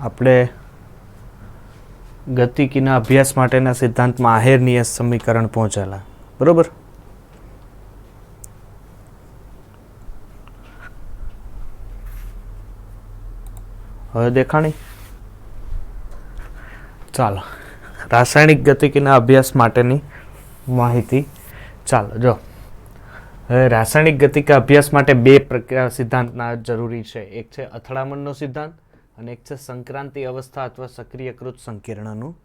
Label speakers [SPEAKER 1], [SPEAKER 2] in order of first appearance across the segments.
[SPEAKER 1] આપણે ગતિકીના અભ્યાસ માટેના સિદ્ધાંતમાં આહેરનીય સમીકરણ પહોંચેલા. બરોબર? હવે દેખાણી? ચાલો. રાસાયણિક ગતિકીના અભ્યાસ માટેની માહિતી. ચાલો, જો. હવે રાસાયણિક ગતિકા અભ્યાસ માટે બે પ્રક્રિયા સિદ્ધાંતના જરૂરી છે. એક છે અથડામણનો સિદ્ધાંત અને એક છે સંક્રાંતિ અવસ્થા અથવા સક્રિયકૃત સંકીર્ણનું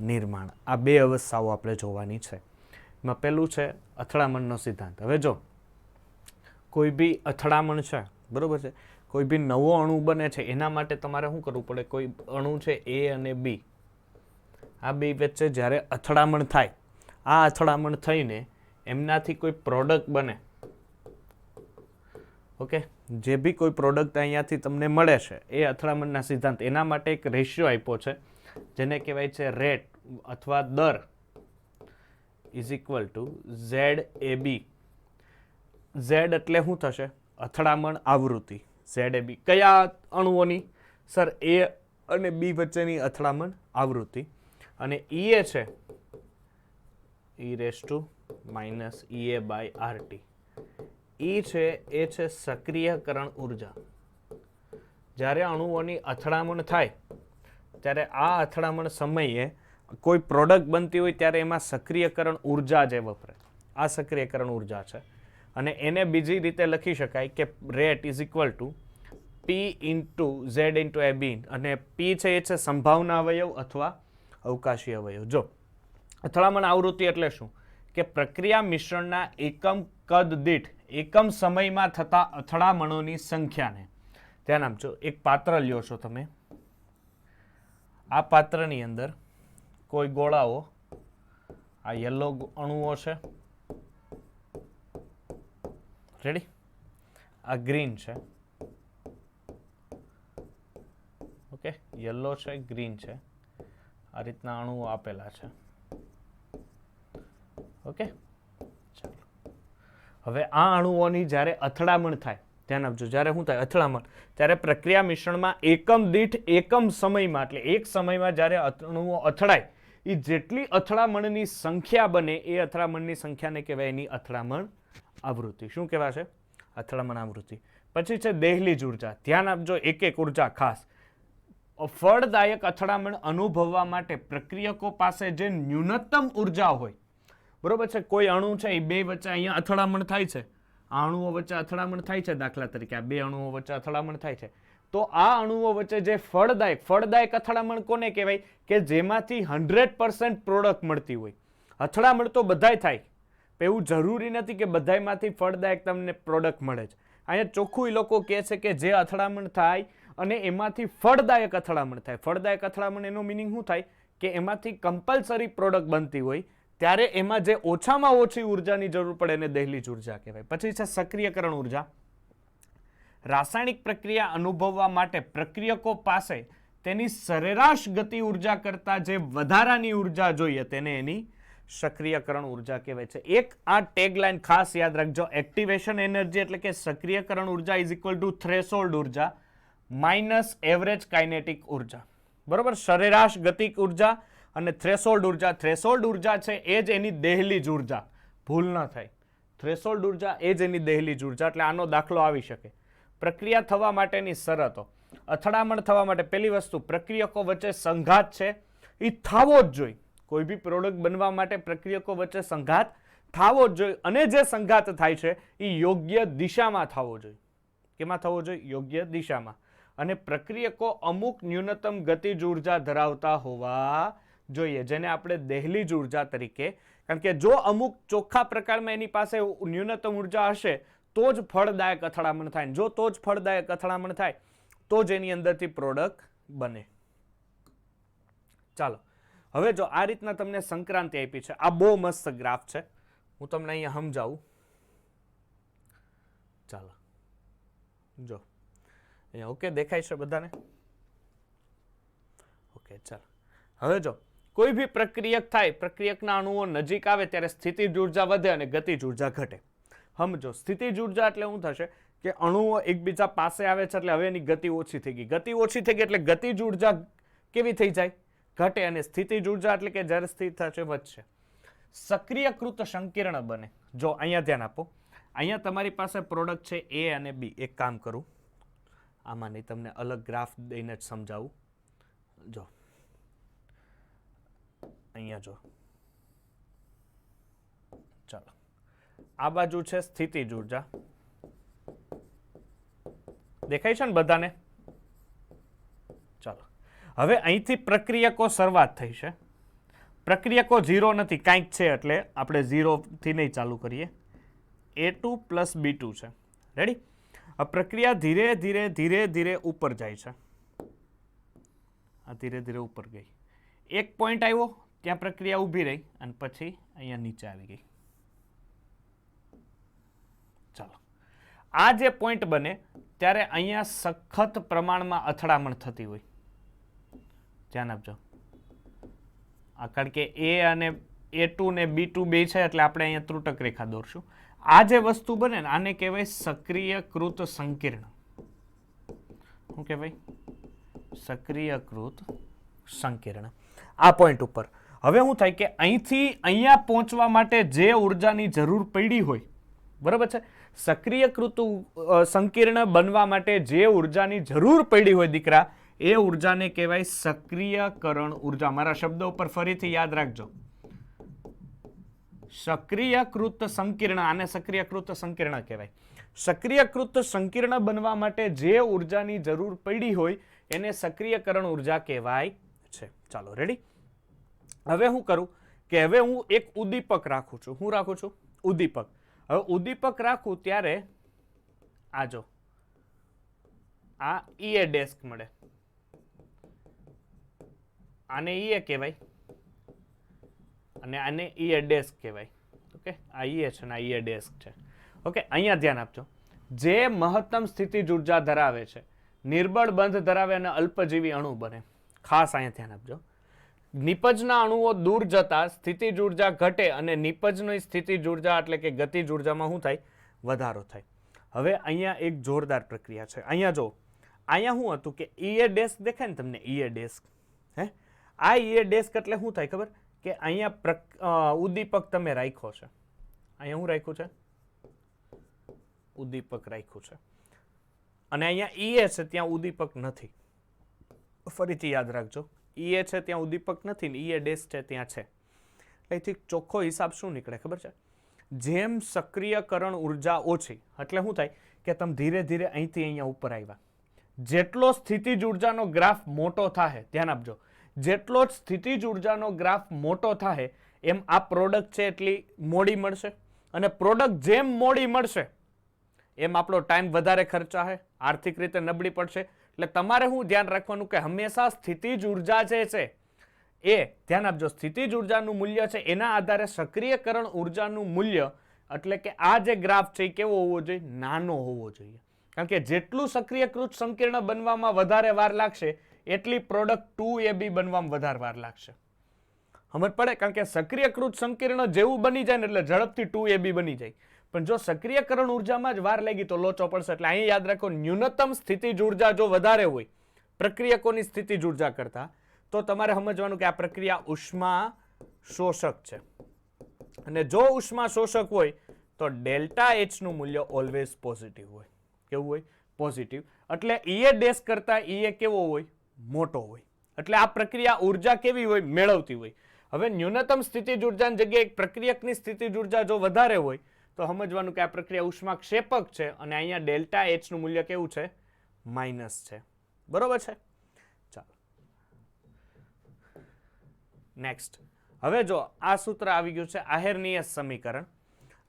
[SPEAKER 1] નિર્માણ. આ બે અવસ્થાઓ આપણે જોવાની છે. એમાં પહેલું છે અથડામણનો સિદ્ધાંત. હવે જો, કોઈ બી અથડામણ છે, બરોબર છે, કોઈ બી નવો અણુ બને છે, એના માટે તમારે શું કરવું પડે? કોઈ અણુ છે એ અને બી. આ બે વચ્ચે જ્યારે અથડામણ થાય, આ અથડામણ થઈને એમનાથી કોઈ પ્રોડક્ટ બને. ઓકે? જે બી કોઈ પ્રોડક્ટ અહીંયાથી તમને મળે છે, એ અથડામણના સિદ્ધાંત, એના માટે એક રેશિયો આપ્યો છે, જેને કહેવાય છે રેટ અથવા દર is equal to Z A B Z એટલે શું થશે? અથડામણ આવૃત્તિ. ઝેડ એ બી કયા અણુઓની? સર એ અને બી વચ્ચેની અથડામણ આવૃત્તિ. અને ઈ એ છે E raise to minus E A by R T ઈ છે, એ છે સક્રિયકરણ ઊર્જા જ્યારે અણુઓની અથડામણ થાય, ત્યારે આ અથડામણ સમયે કોઈ પ્રોડક્ટ બનતી હોય ત્યારે એમાં સક્રિયકરણ ઊર્જા જે વપરાય આ સક્રિયકરણ ઊર્જા છે. અને એને બીજી રીતે લખી શકાય કે rate is equal to P into Z into A B અને પી છે, એ છે સંભાવના અવયવ અથવા અવકાશી અવયવ. જો, અથડામણ આવૃત્તિ એટલે શું? કે પ્રક્રિયા મિશ્રણના એકમ કદ દીઠ એકમ સમયમાં થતા અથડામણોની સંખ્યાને. ધ્યાન આપજો એક પાત્ર લ્યો છો તમે. આ પાત્રની અંદર કોઈ ગોળાઓ, આ યલો અણુઓ છે. રેડી આ ગ્રીન છે. ઓકે યલો છે, ગ્રીન છે. આ રીતના અણુઓ આપેલા છે. ઓકે હવે આ અણુઓની જ્યારે અથડામણ થાય, ધ્યાન આપજો, જ્યારે શું થાય? અથડામણ. ત્યારે પ્રક્રિયા મિશ્રણમાં એકમ દીઠ એકમ સમયમાં, એટલે એક સમયમાં જ્યારે અણુઓ અથડાય એ જેટલી અથડામણની સંખ્યા બને, એ અથડામણની સંખ્યાને કહેવાય એની અથડામણ આવૃત્તિ. શું કહેવાશે? અથડામણ આવૃત્તિ. પછી છે દેહલીજ ઊર્જા. ધ્યાન આપજો, એક એક ઊર્જા ખાસ. ફળદાયક અથડામણ અનુભવવા માટે પ્રક્રિયકો પાસે જે ન્યૂનતમ ઊર્જા હોય બરોબર છે? કોઈ અણુ છે એ બે વચ્ચે અહીંયા અથડામણ થાય છે. આ અણુઓ વચ્ચે અથડામણ થાય છે દાખલા તરીકે. આ બે અણુઓ વચ્ચે અથડામણ થાય છે. તો આ અણુઓ વચ્ચે જે ફળદાયક ફળદાયક અથડામણ કોને કહેવાય? કે જેમાંથી હંડ્રેડ પર્સન્ટ પ્રોડક્ટ મળતી હોય. અથડામણ તો બધાય થાય. એવું જરૂરી નથી કે બધાયમાંથી ફળદાયક તમને પ્રોડક્ટ મળે છે. અહીંયા ચોખ્ખું એ લોકો કહે છે કે જે અથડામણ થાય અને એમાંથી ફળદાયક અથડામણ થાય. ફળદાયક અથડામણ એનો મિનિંગ શું થાય? કે એમાંથી કમ્પલસરી પ્રોડક્ટ બનતી હોય. ત્યારે એમાં જે ઓછામાં ઓછી ઉર્જાની જરૂર પડે એને દહેલીજ ઊર્જા કહેવાય. પછી છે સક્રિયકરણ ઊર્જા. રાસાયણિક પ્રક્રિયા અનુભવવા માટે પ્રક્રિયકો પાસે તેની સરેરાશ ગતિ ઊર્જા કરતાં જે વધારાની ઊર્જા જોઈએ તેને એની સક્રિયકરણ ઊર્જા કહેવાય છે. એક આ ટેગલાઇન ખાસ યાદ રાખજો. એક્ટિવેશન એનર્જી એટલે કે સક્રિયકરણ ઊર્જા ઇઝ ઇક્વલ ટુ થ્રેશોલ્ડ ઊર્જા માઇનસ એવરેજ કાઇનેટિક ઊર્જા. બરોબર? સરેરાશ ગતિક ઊર્જા અને થ્રેશોલ્ડ ઊર્જા થ્રેશોલ્ડ ઊર્જા છે એ જ એની દહેલીજ ઊર્જા. ભૂલ ન થાય. થ્રેશોલ્ડ ઊર્જા એ જ એની દહેલીજ ઊર્જા, એટલે આનો દાખલો આવી શકે. પ્રક્રિયા થવા માટેની શરતો. અથડામણ થવા માટે પહેલી વસ્તુ, પ્રક્રિયકો વચ્ચે સંઘાત છે. એ થવો જ જોઈએ કોઈ બી પ્રોડક્ટ બનવા માટે પ્રક્રિયકો વચ્ચે સંઘાત થવો જ જોઈએ અને જે સંઘાત થાય છે એ યોગ્ય દિશામાં થવો જોઈએ કેમાં થવો જોઈએ યોગ્ય દિશામાં. અને પ્રક્રિયકો અમુક ન્યૂનતમ ગતિજ ઊર્જા ધરાવતા હોવા જોઈએ, જેને આપણે દહેલીજ ઊર્જા તરીકે, કારણ કે જો અમુક ચોખ્ખા પ્રકારમાં એની પાસે ન્યૂનતમ ઊર્જા હશે, તો જ ફળદાયક અથડામણ થાય. જો તો જ ફળદાયક અથડામણ થાય, તો જ એની અંદરથી પ્રોડક્ટ બને. ચાલો, હવે જો આ રીતના તમને સંક્રાંતિ આપી છે, આ બહુ મસ્ત ગ્રાફ છે. હું તમને અહીંયા સમજાવું. ચાલો, જો, અહીંયા ઓકે દેખાય છે બધાને? ઓકે, ચાલો. હવે જો કોઈ બી પ્રક્રિયક થાય, પ્રક્રિયકના અણુઓ નજીક આવે ત્યારે સ્થિતિજ ઊર્જા વધે અને ગતિજ ઊર્જા ઘટે. સમજો સ્થિતિજ ઊર્જા એટલે શું થશે? કે અણુઓ એકબીજા પાસે આવે છે એટલે હવે એની ગતિ ઓછી થઈ ગઈ. ગતિ ઓછી થઈ ગઈ એટલે ગતિજ ઊર્જા કેવી થઈ જાય? ઘટે અને સ્થિતિજ ઊર્જા એટલે કે જ્યારે સ્થિર થશે, વધશે. સક્રિયકૃત સંકીર્ણ બને. જો અહીંયા ધ્યાન આપો. અહીંયા તમારી પાસે પ્રોડક્ટ છે એ અને બી એક કામ કરું. આમાં નહીં તમને અલગ ગ્રાફ દઈને જ સમજાવું. જો. અહીંયા જો ચાલો. આ બાજુ છે સ્થિતિજ ઊર્જા દેખાય છે ને બધાને? ચાલો. હવે અહીંથી પ્રક્રિયકો શરૂઆત થઈ છે. પ્રક્રિયકો ઝીરો નથી, કાંઈક છે એટલે આપણે ઝીરોથી નહીં ચાલુ કરીએ. A two plus B two છે. રેડી આ પ્રક્રિયા ધીરે ધીરે ધીરે ધીરે ઉપર જાય છે. આ ધીરે ધીરે ઉપર ગઈ. એક પોઈન્ટ આવ્યો ત્યાં પ્રક્રિયા ઊભી રહી અને પછી અહીંયા નીચે આવી ગઈ. ચાલો. આ જે પોઈન્ટ બને, ત્યારે અહીંયા સખત પ્રમાણમાં અથડામણ થતી હોય. ધ્યાન આપજો. આ કારણ કે એ અને એ ટુ ને બી ટુ બે છે, એટલે આપણે અહીંયા ત્રુટક રેખા દોરશું. આ જે વસ્તુ બને ને, આને કહેવાય સક્રિયકૃત સંકીર્ણ. શું કહેવાય? સક્રિયકૃત સંકીર્ણ. આ પોઈન્ટ ઉપર. હવે શું થાય કે અહીંથી અહીંયા પહોંચવા માટે જે ઉર્જાની જરૂર પડી હોય, બરાબર છે? સક્રિયકૃત સંકીર્ણ બનવા માટે જે ઉર્જાની જરૂર પડી હોય દીકરા, એ ઉર્જાને કહેવાય સક્રિયકરણ ઊર્જા. મારા શબ્દો ઉપર ફરીથી યાદ રાખજો. સક્રિયકૃત સંકીર્ણ, આને સક્રિયકૃત સંકીર્ણ કહેવાય. સક્રિયકૃત સંકીર્ણ બનવા માટે જે ઉર્જાની જરૂર પડી હોય, એને સક્રિયકરણ ઊર્જા કહેવાય છે. ચાલો રેડી હવે હું કરું કે હવે હું એક ઉદ્દીપક રાખું છું. હું રાખું છું? ઉદ્દીપક. હવે ઉદ્દીપક રાખું ત્યારે આ જો. આ ઈએ ડેસ્ક મળે. આને ઈએ કહેવાય. અને આને ઈએ ડેસ્ક કહેવાય. ઓકે? આ ઈએ છે ને આ ઈએ ડેસ્ક છે. ઓકે? અહીંયા ધ્યાન આપજો. જે મહત્તમ સ્થિતિ ઊર્જા ધરાવે છે, નિર્બળ બંધ ધરાવે અને અલ્પજીવી અણુ બને. ખાસ અહીંયા ધ્યાન આપજો. નિપજના અણુઓ દૂર જતા સ્થિતિજ ઊર્જા ઘટે અને નિપજની સ્થિતિજ ઊર્જા એટલે કે ગતિજ ઉર્જામાં શું થાય? વધારો થાય. હવે અહીંયા એક જોરદાર પ્રક્રિયા છે. અહીંયા જો અહીંયા શું હતું કે ઈએ ડેસ્ક દેખાય ને તમને? ઈએ ડેસ્ક હે? આ ઈએ ડેસ્ક એટલે શું થાય ખબર? કે અહીંયા ઉદ્દીપક તમે રાખ્યો છે. અહીંયા શું રાખ્યું છે? ઉદ્દીપક રાખ્યું છે. અને અહીંયા ઈએ છે, ત્યાં ઉદ્દીપક નથી. ફરીથી યાદ રાખજો. ઈએ છે ત્યાં ઉદ્દીપક નથી ને ઈએ ડેસ્ક છે ત્યાં છે. એથી ચોખ્ખો હિસાબ શું નીકળે ખબર છે? જેમ સક્રિયકરણ ઊર્જા ઓછી, એટલે શું થાય કે તમે ધીરે ધીરે અહીંથી અહીંયા ઉપર આવ્યા. જેટલો સ્થિતિજ ઉર્જાનો ગ્રાફ મોટો થાય ધ્યાન આપજો. જેટલો જ સ્થિતિજ ઉર્જાનો ગ્રાફ મોટો થાય એમ આ પ્રોડક્ટ છે એટલી મોડી મળશે. અને પ્રોડક્ટ જેમ મોડી મળશે, એમ આપણો ટાઈમ વધારે ખર્ચાશે આર્થિક રીતે નબળી પડશે એટલે તમારે શું ધ્યાન રાખવાનું કે હંમેશા સ્થિતિજ ઊર્જા જે છે, એ ધ્યાન આપજો. સ્થિતિજ ઉર્જાનું મૂલ્ય છે, એના આધારે સક્રિયકરણ ઉર્જાનું મૂલ્ય એટલે કે આ જે ગ્રાફ છે, એ કેવો હોવો જોઈએ? નાનો હોવો જોઈએ. કારણ કે જેટલું સક્રિયકૃત સંકીર્ણ બનવામાં વધારે વાર લાગશે, એટલી પ્રોડક્ટ ટુ એ બી બનવામાં વધારે વાર લાગશે. ખબર પડે? કારણ કે સક્રિયકૃત સંકીર્ણ જેવું બની જાય ને એટલે ઝડપથી ટુ એ બી બની જાય. પણ જો સક્રિયકરણ ઉર્જામાં જ વાર લાગી તો લોચો પડશે. એટલે અહીં યાદ રાખો, ન્યૂનતમ સ્થિતિજ ઊર્જા જો વધારે હોય, પ્રક્રિયકોની સ્થિતિજ ઊર્જા કરતા, તો તમારે સમજવાનું કે આ પ્રક્રિયા ઉષ્મા શોષક છે. અને જો ઉષ્મા શોષક હોય, તો ડેલ્ટા એચનું મૂલ્ય ઓલવેઝ પોઝિટિવ હોય. કેવું હોય? પોઝિટિવ એટલે ઈએ ડેશ કરતા ઈએ કેવો હોય? મોટો હોય. એટલે આ પ્રક્રિયા ઊર્જા કેવી હોય? મેળવતી હોય. હવે ન્યૂનતમ સ્થિતિજ ઉર્જાની જગ્યાએ પ્રક્રિયકની સ્થિતિજ ઊર્જા જો વધારે હોય તો સમજવાનું કે આ પ્રક્રિયા ઉષ્માક્ષેપક છે અને અહીંયા ડેલ્ટા એચનું મૂલ્ય કેવું છે? માઇનસ છે. બરોબર છે? ચાલો. નેક્સ્ટ હવે જો આ સૂત્ર આવી ગયું છે આહેરનીય સમીકરણ.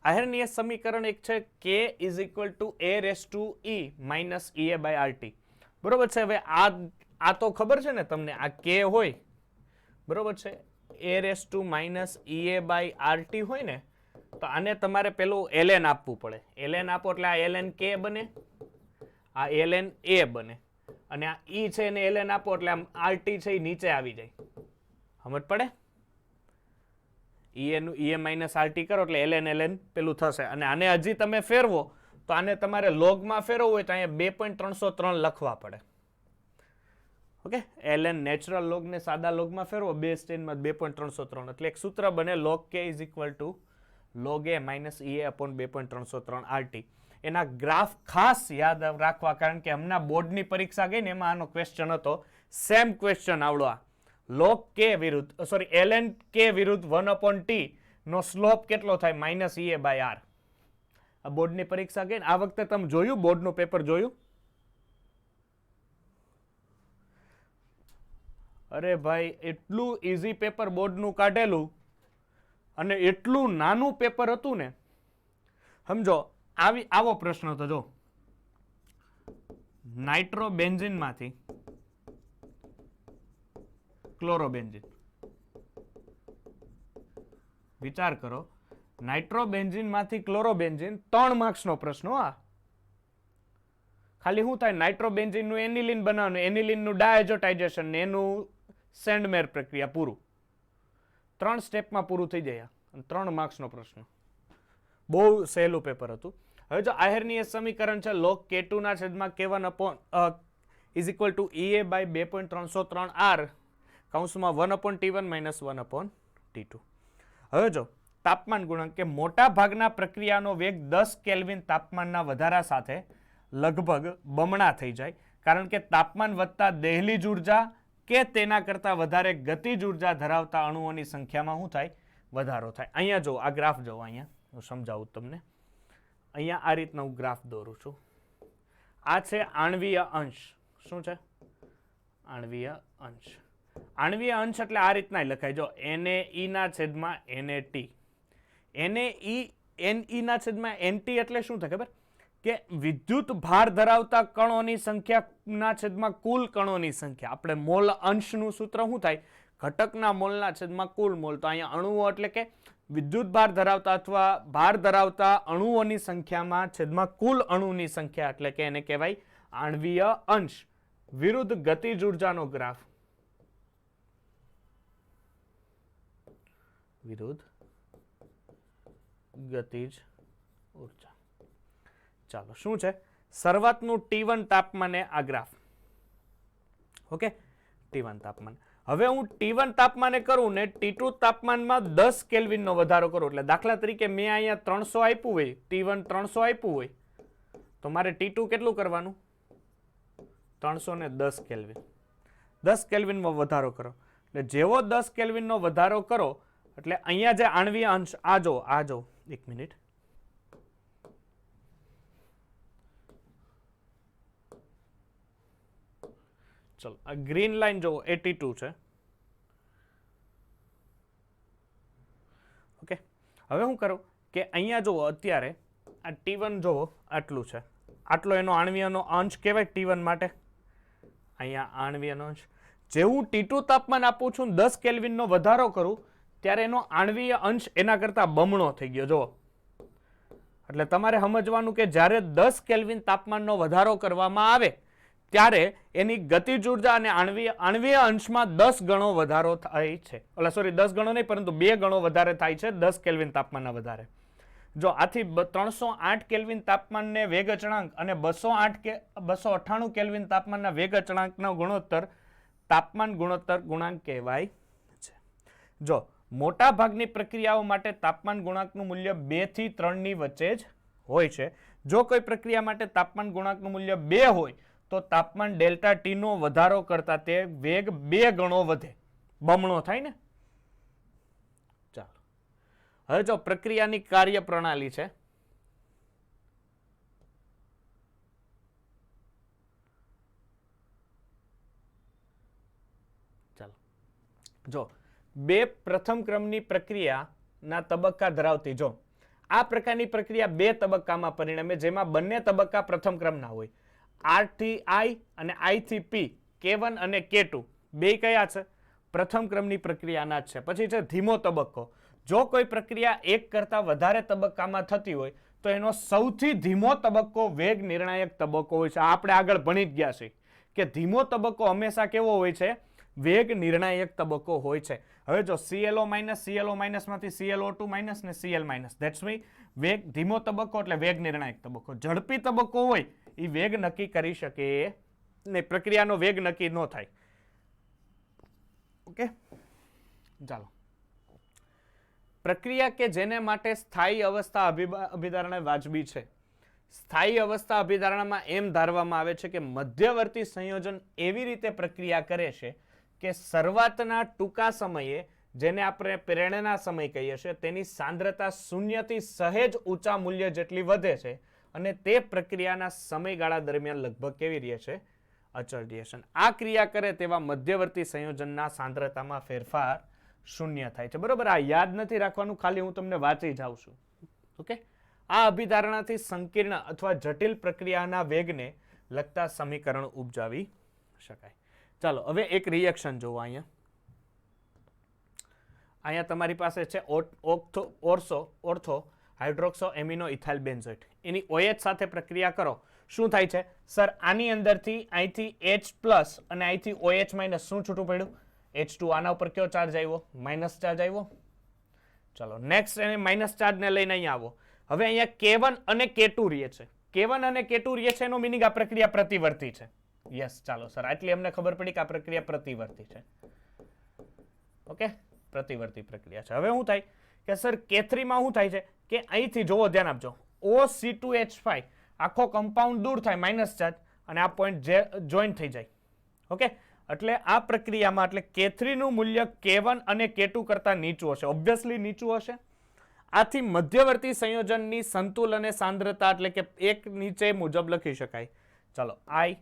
[SPEAKER 1] આહેરનીય સમીકરણ એક છે K is equal to A raise to E minus E A by R T બરોબર છે? હવે આ આ તો ખબર છે ને તમને? આ કે હોય. બરોબર છે? A raise to minus E A by R T હોય ને? તો આને તમારે પેલું એલએન આપવું પડે. એલએન આપો એટલે આ એલએન કે બને, આ એલએન એ બને. અને આ ઈ છે એને એલએન આપો એટલે આમ આરટી છે એ નીચે આવી જાય. સમજ પડે? ઈ એનું ઈ એ માઇનસ આરટી કરો એટલે એલએન એલએન પેલું થશે. અને આને હજી તમે ફેરવો, તો આને તમારે લોગમાં ફેરવવું હોય તો અહીંયા બે ત્રણસો ત્રણ લખવા પડે. ઓકે? એલએન નેચરલ લોગને સાદા લોગમાં ફેરવો, બે સ્ટેનમાં બે પોઈન્ટ ત્રણસો ત્રણ. એટલે એક સૂત્ર બને log K is equal to log A minus E A upon બે પોઈન્ટ ત્રણસો ત્રણ આરટી એના ગ્રાફ ખાસ યાદ રાખવા કારણ કે હમણાં બોર્ડની પરીક્ષા ગઈ ને એમાં આનો ક્વેશ્ચન હતો. સેમ ક્વેશ્ચન આવડો આ. લોગ કે વિરુદ્ધ સોરી એલ એન કે વિરુદ્ધ વન અપોન ટી નો સ્લોપ કેટલો થાય? Minus E A by R આ બોર્ડની પરીક્ષા ગઈ આ વખતે તમે જોયું? બોર્ડનું પેપર જોયું? અરે ભાઈ, એટલું ઇઝી પેપર બોર્ડનું કાઢેલું અને એટલું નાનું પેપર હતું ને, સમજો, આવી, આવો પ્રશ્ન હતો, જો. નાઇટ્રોબેન્ઝિનમાંથી ક્લોરોબેન્ઝિન. વિચાર કરો, નાઇટ્રોબેન્ઝિનમાંથી ક્લોરોબેન્ઝિન ત્રણ માર્ક્સનો પ્રશ્ન આ ખાલી શું થાય? નાઇટ્રોબેન્ઝિનનું એનિલિન બનાવવાનું, એનિલિનનું ડાયજોટાઇઝેશન ને એનું સેન્ડમેર પ્રક્રિયા પૂરું. ત્રણ સ્ટેપમાં પૂરું થઈ જાય ત્રણ માર્ક્સનો પ્રશ્ન. બહુ સહેલું પેપર હતું. હવે જો આહેરનીય સમીકરણ છે લોક કે ટુના છેદમાં K one upon is equal to E A by બે પોઈન્ટ ત્રણસો ત્રણ આર કૌંસમાં one upon T one minus one upon T two હવે જો, તાપમાન ગુણાંક કે મોટા ભાગના પ્રક્રિયાનો વેગ દસ કેલ્વિન તાપમાનના વધારા સાથે લગભગ બમણા થઈ જાય. કારણ કે તાપમાન વધતા દહેલીજ ઊર્જા કે તેના કરતાં વધારે ગતિજ ઊર્જા ધરાવતા અણુઓની સંખ્યામાં શું થાય? વધારો થાય. અહીંયા જો, આ ગ્રાફ જો અહીંયા. હું સમજાવું તમને. અહીંયા આ રીતનો હું ગ્રાફ દોરું છું. આ છે આણવીય અંશ. શું છે? આણવીય અંશ. આણવીય અંશ એટલે આ રીતના લખાય. જો એને ઈના છેદમાં એને ટી એને ઈ એન ઈના છેદમાં એન ટી એટલે શું થાય ખબર? કે વિદ્યુત ભાર ધરાવતા કણોની સંખ્યાના છેદમાં કુલ કણોની સંખ્યા. આપણે મોલ અંશનું સૂત્ર શું થાય? ઘટકના મોલના છેદમાં કુલ મોલ. તો અહીંયા અણુઓ એટલે કે વિદ્યુત ભાર ધરાવતા અથવા ભાર ધરાવતા અણુઓની સંખ્યામાં છેદમાં કુલ અણુની સંખ્યા એટલે કે એને કહેવાય આણવીય અંશ. વિરુદ્ધ ગતિજ ઉર્જાનો ગ્રાફ. વિરુદ્ધ ગતિજ ઊર્જા. ચાલો, શું છે? શરૂઆતનું ટી વન તાપમાને આ ગ્રાફ. ઓકે? ટી વન તાપમાન. હવે હું ટી વન તાપમાને કરું ને ટી ટુ તાપમાનમાં દસ કેલ્વિનનો વધારો કરું. એટલે દાખલા તરીકે મેં અહીંયા ત્રણસો આપ્યું હોય ટી વન ત્રણસો આપ્યું હોય, તો મારે ટી ટુ કેટલું કરવાનું? ત્રણસો ને દસ કેલ્વિન. દસ કેલ્વિનમાં વધારો કરો. એટલે જેવો દસ કેલ્વિનનો વધારો કરો, એટલે અહીંયા જે આણવીય અંશ, આ જો આ જો, એક મિનિટ. ચલો, આ ગ્રીન લાઈન જો એટી છે. ઓકે હવે હું કરું કે અહીંયા જુઓ અત્યારે આ ટી વન જુઓ આટલું છે. આટલો એનો આણવીયનો અંશ કહેવાય ટી માટે. અહીંયા આણવીયનો અંશ. જેવું ટી ટુ તાપમાન આપું છું, દસ કેલ્વિનનો વધારો કરું, ત્યારે એનો આણવીય અંશ એના કરતાં બમણો થઈ ગયો જુઓ એટલે તમારે સમજવાનું કે જ્યારે દસ કેલ્વિન તાપમાનનો વધારો કરવામાં આવે ત્યારે એની ગતિજ ઊર્જા અને આણવીય આણવીય અંશમાં દસ ગણો વધારો થાય છે. એટલે સોરી દસ ગણો નહીં, પરંતુ બે ગણો વધારે થાય છે, દસ કેલ્વિન તાપમાનના વધારે. જો આથી ત્રણસો આઠ કેલ્વિન તાપમાનને વેગ અચળાંક અને બસો આઠ કે, બસો અઠ્ઠાણું કેલ્વિન તાપમાનના વેગ અચળાંકનો ગુણોત્તર તાપમાન ગુણોત્તર ગુણાંક કહેવાય છે. જો મોટા ભાગની પ્રક્રિયાઓ માટે તાપમાન ગુણાંકનું મૂલ્ય બેથી ત્રણની વચ્ચે જ હોય છે. જો કોઈ પ્રક્રિયા માટે તાપમાન ગુણાંકનું મૂલ્ય બે હોય તો તાપમાન ડેલ્ટા ટીનો વધારો કરતા તે વેગ બે ગણો વધે. બમણો થાય ને? ચાલો. હવે જો પ્રક્રિયાની કાર્ય પ્રણાલી છે જો, બે પ્રથમ ક્રમની પ્રક્રિયાના તબક્કા ધરાવતી, જો, આ પ્રકારની પ્રક્રિયા બે તબક્કામાં પરિણમે, જેમાં બંને તબક્કા પ્રથમ ક્રમના હોય. આરથી આઈ અને આઈથી પી કે વન અને કે ટુ બે કયા છે? પ્રથમ ક્રમની પ્રક્રિયાના જ છે. પછી છે ધીમો તબક્કો. જો કોઈ પ્રક્રિયા એક કરતાં વધારે તબક્કામાં થતી હોય, તો એનો સૌથી ધીમો તબક્કો વેગ નિર્ણાયક તબક્કો હોય છે. આપણે આગળ ભણી જ ગયા છીએ કે ધીમો તબક્કો હંમેશા કેવો હોય છે? વેગ નિર્ણાયક તબક્કો હોય છે. હવે જો સીએલઓ માઇનસ સીએલઓ માઇનસમાંથી સીએલઓ ટુ માઇનસ ને સીએલ માઇનસ દેટ્સ મી વેગ ધીમો તબક્કો એટલે વેગ નિર્ણાયક તબક્કો. ઝડપી તબક્કો હોય એ વેગ નક્કી કરી શકે ને પ્રક્રિયાનો વેગ નક્કી ન થાય. ઓકે? ચાલો. પ્રક્રિયા કે જેને માટે સ્થાયી અવસ્થા અભિધારણા વાજબી છે? સ્થાયી અવસ્થા અભિધારણામાં એમ ધારવામાં આવે છે કે મધ્યવર્તી સંયોજન એવી રીતે પ્રક્રિયા કરે છે કે શરૂઆતના ટૂંકા સમયે, જેને આપણે પ્રેરણા સમય કહીએ છીએ, તેની સાંદ્રતા શૂન્યથી સહેજ ઊંચા મૂલ્ય જેટલી વધે છે અને તે પ્રક્રિયાના સમયગાળા દરમિયાન લગભગ કેવી રહે છે? અચળ રહે આ ક્રિયા કરે તેવા મધ્યવર્તી સંયોજનના સાંદ્રતામાં ફેરફાર શૂન્ય થાય છે. બરોબર, આ યાદ નથી રાખવાનું, ખાલી હું તમને વાંચી જાઉં છું. ઓકે? આ અભિધારણાથી સંકીર્ણ અથવા જટિલ પ્રક્રિયાના વેગને લગતા સમીકરણ ઉપજાવી શકાય. ચાલો, હવે એક રિએક્શન જોવો અહીંયા. અહીંયા તમારી પાસે છે ortho ortho, ortho hydroxo amino ethyl benzoate એની ઓએચ સાથે પ્રક્રિયા કરો. શું થાય છે? સર, આની અંદરથી અહીંથી એચ પ્લસ અને અહીંથી ઓએચ માઇનસ શું છૂટું પડ્યું? એચ ટુ આના ઉપર કયો ચાર્જ આવ્યો? માઇનસ ચાર્જ આવ્યો? ચલો નેક્સ્ટ એને માઇનસ ચાર્જને લઈને અહીંયા આવો. હવે અહીંયા કે અને કે રહે છે. કે અને કે રહે છે, એનો મિનિંગ આ પ્રક્રિયા પ્રતિવર્તી છે. યસ ચાલો, સર, આટલી અમને ખબર પડી કે આ પ્રક્રિયા પ્રતિવર્તી છે. ઓકે પ્રતિવર્તી પ્રક્રિયા છે. હવે શું થાય? કે, સર કે થ્રીમાં શું થાય છે? કે અહીંથી જોવો ધ્યાન આપજો. O C two H five આખો કમ્પાઉન્ડ દૂર થાય માઇનસ ચાર્જ, અને આ પોઈન્ટ જે જોઈન્ટ થઈ જાય. ઓકે એટલે આ પ્રક્રિયામાં એટલે કે થ્રીનું મૂલ્ય કે વન અને કે ટુ કરતાં નીચું હશે. ઓબ્વિયસલી નીચું હશે. આથી મધ્યવર્તી સંયોજનની સંતુલ અને સાંદ્રતા એટલે કે એક નીચે મુજબ લખી શકાય. ચાલો I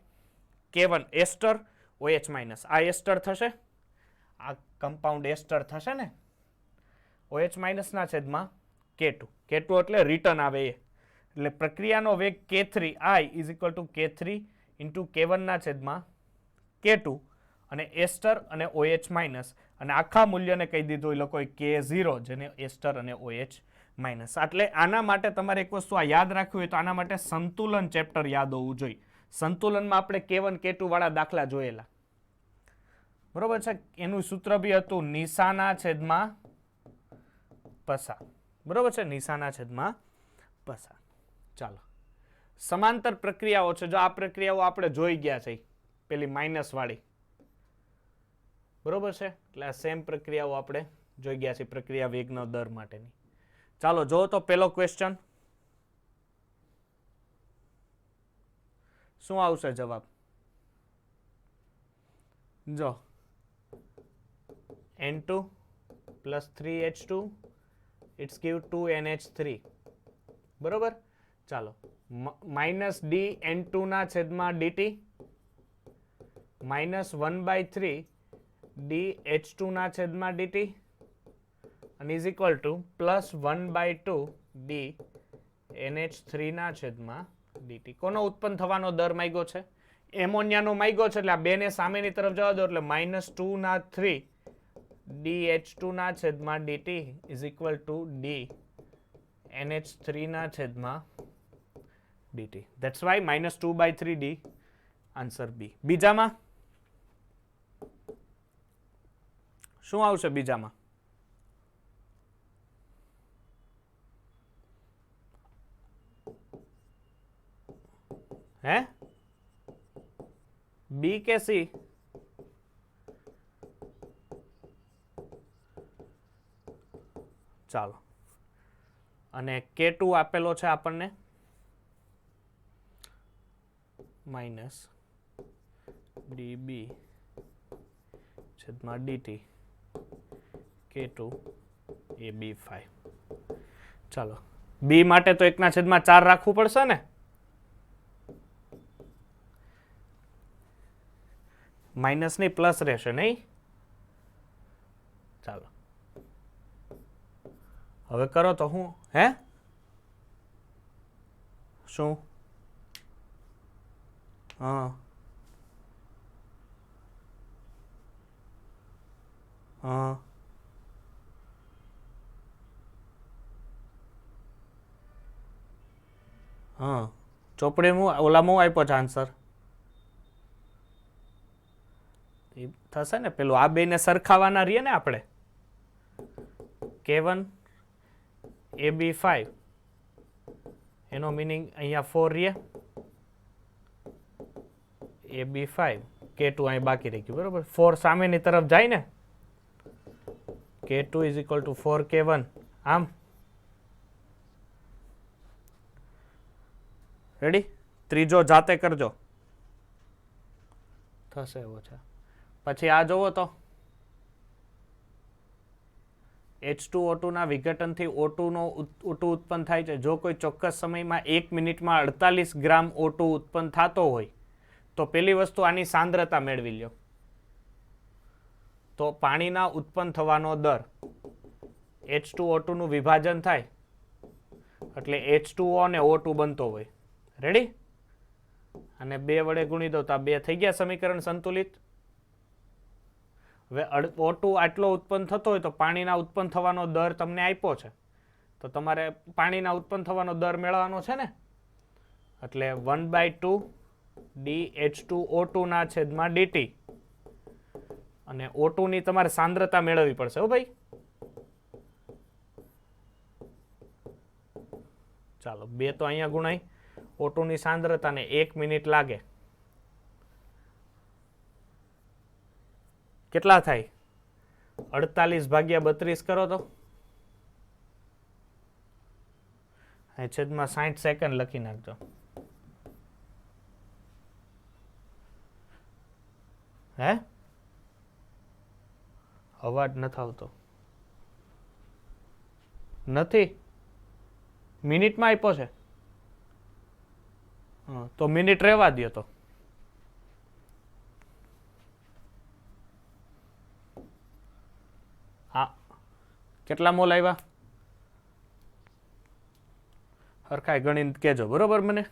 [SPEAKER 1] K one ester OH minus આ એસ્ટર થશે. આ કમ્પાઉન્ડ એસ્ટર થશે ને? ઓએચ માઇનસના છેદમાં કે ટુ કે ટુ એટલે રિટર્ન આવે એ. એટલે પ્રક્રિયાનો વેગ K three I is equal to K three into K વનના છેદમાં કે ટુ અને એસ્ટર અને ઓએચ માઇનસ અને આખા મૂલ્યને કહી દીધું એ લોકોએ કે ઝીરો જેને એસ્ટર અને ઓએચ માઇનસ એટલે આના માટે તમારે એક વસ્તુ આ યાદ રાખવી હોય તો આના માટે સંતુલન ચેપ્ટર યાદ હોવું જોઈએ. સંતુલનમાં આપણે કે વન કે વાળા દાખલા જોયેલા. બરોબર છે? એનું સૂત્ર બી હતું નિશાના છેદમાં પસા. બરોબર છે? નિશાના છેદમાં પસાર. ચાલો. સમાંતર પ્રક્રિયાઓ છે. જો આ પ્રક્રિયાઓ આપણે જોઈ ગયા છે, પેલી માઇનસ વાળી. બરોબર છે? એટલે આ સેમ પ્રક્રિયાઓ આપણે જોઈ ગયા છે, પ્રક્રિયા વેગનો દર માટેની. ચાલો જો તો પેલો ક્વેશ્ચન શું આવશે જવાબ? જો. N two plus three H two it's give two N H three બરોબર? ચાલો. માઇનસ ડી એન ટુના છેદમાં DT minus one by three D H ટુના છેદમાં ડીટી અને is equal to plus one by two D NH થ્રીના છેદમાં DT કોનો ઉત્પન્ન થવાનો દર માગ્યો છે? એમોનિયાનો માગ્યો છે, એટલે આ બેને સામેની તરફ જવા દો, એટલે માઇનસ ટુના થ્રી ડી એચ ટુના છેદમાં DT is equal to D NH થ્રીના છેદમાં DT that's why minus two by three D answer B બીજામાં? શું આવશે બીજામાં? હે? બી કે સી ચાલો. અને કે ટુ આપેલો છે આપણને. માઇનસ ડીબી છેદમાં ડીટી કે ટુ એ બી ફાઈવ ચાલો. બી માટે તો એકના છેદમાં ચાર રાખવું પડશે ને? માઇનસની પ્લસ રહેશે નહીં? ચાલો. હવે કરો તો હું, હે? શું? હા. હા. હા. ચોપડીમાં ઓલામાં આપ્યો છે આન્સર એ થશે ને પેલું, આ બેને સરખાવાના રહીએ ને આપણે? K one A B five એનો મિનિંગ અહીંયા ફોર રહીએ એ બી ફાઈવ કે ટુ અહીં બાકી રહી ગયું, બરોબર? ફોર સામેની તરફ જાય ને? K two is equal to four K one આમ. રેડી ત્રીજો જાતે કરજો. થશે એવો છે. પછી આ જુઓ તો. એચ ટુ ઓટુના વિઘટનથી ઓટુનો ઓટુ ઉત્પન્ન થાય છે. જો કોઈ ચોક્કસ સમયમાં એક મિનિટમાં અડતાલીસ ગ્રામ ઓટુ ઉત્પન્ન થતો હોય, તો પેલી વસ્તુ આની સાંદ્રતા મેળવી લ્યો. તો પાણીના ઉત્પન્ન થવાનો દર. એચ ટુ ઓટુનું વિભાજન થાય, એટલે એચ ટુ અને ઓટુ બનતો હોય. રેડી અને બે વડે ગુણી દો તો આ બે થઈ ગયા સમીકરણ સંતુલિત. હવે ઓટુ આટલો ઉત્પન્ન થતો હોય તો પાણીના ઉત્પન્ન થવાનો દર તમને આપ્યો છે. તો તમારે પાણીના ઉત્પન્ન થવાનો દર મેળવવાનો છે ને? એટલે one by two D H two O ટુના છેદમાં ડીટી અને ઓ ટુની તમારે સાંદ્રતા મેળવવી પડશે, હો ભાઈ. ચાલો, બે તો અહીંયા ગુણાય. ઓ ટુની સાંદ્રતાને એક મિનિટ લાગે. કેટલા થાય? અડતાલીસ ભાગ્યા બત્રીસ કરો તો? છેદમાં સાઠ સેકન્ડ લખી નાખજો. હે? અવાજ નથી આવતો નથી? મિનિટમાં આપ્યો છે? તો મિનિટ રહેવા દો તો. કેટલા મોલ આવ્યા હરખાય ગણીને કહેજો બરોબર મને?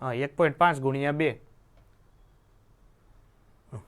[SPEAKER 1] હા એક પોઈન્ટ પાંચ ગુણ્યા બે.